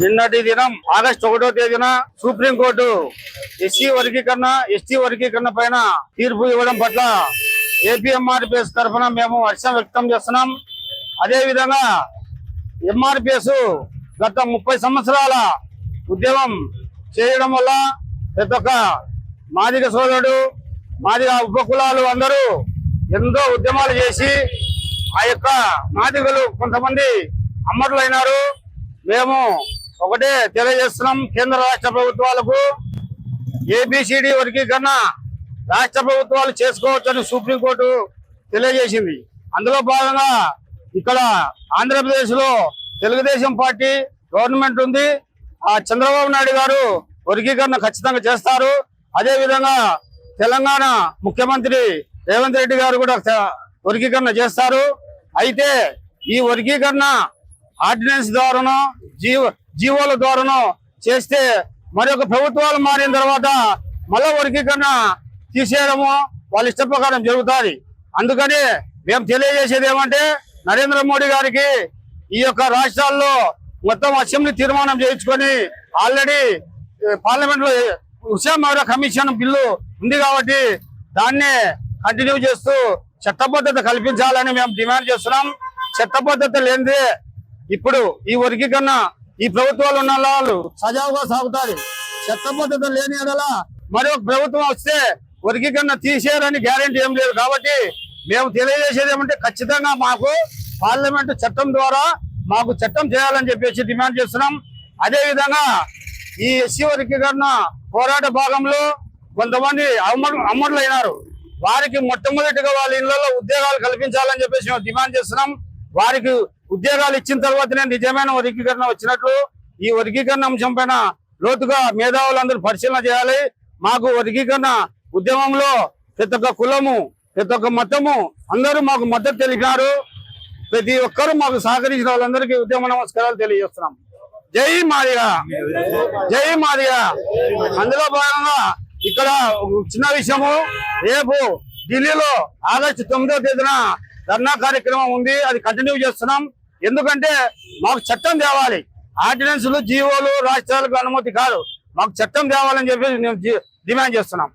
నిన్నటి దినం ఆగస్టు ఒకటో తేదీన సుప్రీంకోర్టు ఎస్సీ వర్గీకరణ ఎస్టీ వర్గీకరణ పైన తీర్పు ఇవ్వడం పట్ల ఏపీఎంఆర్పిఎస్ తరఫున మేము హర్షం వ్యక్తం చేస్తున్నాం. అదే విధంగా ఎంఆర్పిఎస్ గత ముప్పై సంవత్సరాల ఉద్యమం చేయడం వల్ల ప్రతి ఒక్క మాదిగ సోదరుడు మాదిగ ఉపకులాలు అందరూ ఎంతో ఉద్యమాలు చేసి ఆ యొక్క మాదికలు కొంతమంది అమరులైనారు. మేము ఒకటే తెలియజేస్తున్నాం కేంద్ర రాష్ట్ర ప్రభుత్వాలకు ఏబిసిడి వర్గీకరణ రాష్ట్ర ప్రభుత్వాలు చేసుకోవచ్చని సుప్రీంకోర్టు తెలియజేసింది. అందులో భాగంగా ఇక్కడ ఆంధ్రప్రదేశ్లో తెలుగుదేశం పార్టీ గవర్నమెంట్ ఉంది. ఆ చంద్రబాబు నాయుడు గారు వర్గీకరణ ఖచ్చితంగా చేస్తారు. అదేవిధంగా తెలంగాణ ముఖ్యమంత్రి రేవంత్ రెడ్డి గారు కూడా వర్గీకరణ చేస్తారు. అయితే ఈ వర్గీకరణ ఆర్డినెన్స్ ద్వారానో జీవ జీవోల ద్వారా చేస్తే మరి ఒక ప్రభుత్వాలు మారిన తర్వాత మళ్ళా వర్గీకరణ తీసేయడము వాళ్ళ ఇష్ట ప్రకారం జరుగుతుంది. అందుకని మేము తెలియజేసేది ఏమంటే నరేంద్ర మోడీ గారికి ఈ యొక్క రాష్ట్రాల్లో మొత్తం అసెంబ్లీ తీర్మానం చేయించుకొని ఆల్రెడీ పార్లమెంట్లో హుసేన్ కమిషన్ బిల్లు ఉంది కాబట్టి దాన్ని కంటిన్యూ చేస్తూ చట్టబద్ధత కల్పించాలని మేము డిమాండ్ చేస్తున్నాం. చట్టబద్ధత లేనిదే ఇప్పుడు ఈ వర్గీకరణ ఈ ప్రభుత్వాలు ఉన్న వాళ్ళు సజావుగా సాగుతారు. చట్టబద్ధత లేని ఎడల మరి ఒక ప్రభుత్వం వస్తే వర్గీకరణ తీసేయాలని గ్యారెంటీ ఏం లేదు. కాబట్టి మేము తెలియజేసేది ఏమంటే ఖచ్చితంగా మాకు పార్లమెంట్ చట్టం ద్వారా మాకు చట్టం చేయాలని చెప్పేసి డిమాండ్ చేస్తున్నాం. అదే విధంగా ఈ ఎస్సీ వర్గీకరణ పోరాట భాగంలో కొంతమంది అమరు అమరులైనారు. వారికి మొట్టమొదటిగా వాళ్ళ ఇళ్ళలో ఉద్యోగాలు కల్పించాలని చెప్పేసి మేము డిమాండ్ చేస్తున్నాం. వారికి ఉద్యోగాలు ఇచ్చిన తర్వాతనే నిజమైన వర్గీకరణ వచ్చినట్లు ఈ వర్గీకరణ అంశం పైన లోతుగా మేధావులందరూ పరిశీలన చేయాలి. మాకు వర్గీకరణ ఉద్యమంలో ప్రతి ఒక్క కులము ప్రతి ఒక్క మతము అందరూ మాకు మద్దతు తెలిపినారు. ప్రతి ఒక్కరూ మాకు సహకరించిన వాళ్ళందరికీ ఉద్యమ నమస్కారాలు తెలియజేస్తున్నాం. జై మాదిగా. జై మాదిగా. అందులో భాగంగా ఇక్కడ చిన్న విషయము. రేపు ఢిల్లీలో ఆగస్టు తొమ్మిదో తేదీన ధర్నా కార్యక్రమం ఉంది అది కంటిన్యూ చేస్తున్నాం. ఎందుకంటే మాకు చట్టం తేవాలి. ఆర్డినెన్సులు జీవోలు రాష్ట్రాలకు అనుమతి కాదు. మాకు చట్టం తేవాలని చెప్పి మేము డిమాండ్ చేస్తున్నాం.